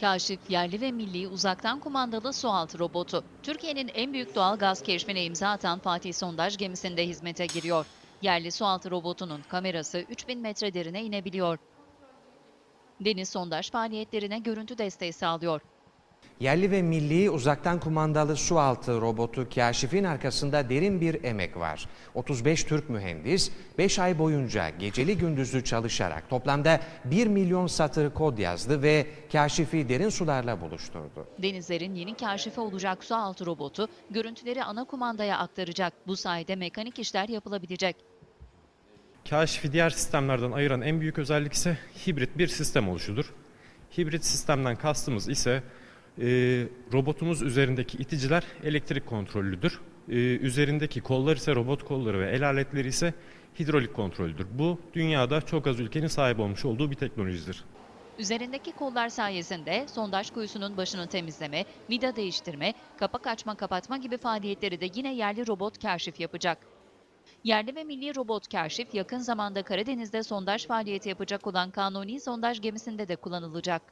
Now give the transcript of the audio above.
Kaşif yerli ve milli uzaktan kumandalı sualtı robotu. Türkiye'nin en büyük doğal gaz keşfine imza atan Fatih Sondaj gemisinde hizmete giriyor. Yerli sualtı robotunun kamerası 3000 metre derine inebiliyor. Deniz sondaj faaliyetlerine görüntü desteği sağlıyor. Yerli ve milli uzaktan kumandalı sualtı robotu Kaşif'in arkasında derin bir emek var. 35 Türk mühendis 5 ay boyunca geceli gündüzlü çalışarak toplamda 1 milyon satır kod yazdı ve Kaşif'i derin sularla buluşturdu. Denizlerin yeni kaşifi olacak sualtı robotu görüntüleri ana kumandaya aktaracak. Bu sayede mekanik işler yapılabilecek. Kaşifi diğer sistemlerden ayıran en büyük özellik ise hibrit bir sistem oluşudur. Hibrit sistemden kastımız ise e, robotumuz üzerindeki iticiler elektrik kontrollüdür. E, üzerindeki kollar ise robot kolları ve el aletleri ise hidrolik kontrollüdür. Bu dünyada çok az ülkenin sahip olmuş olduğu bir teknolojidir. Üzerindeki kollar sayesinde sondaj kuyusunun başını temizleme, vida değiştirme, kapak açma kapatma gibi faaliyetleri de yine yerli robot kaşif yapacak. Yerli ve milli robot kaşif yakın zamanda Karadeniz'de sondaj faaliyeti yapacak olan kanuni sondaj gemisinde de kullanılacak.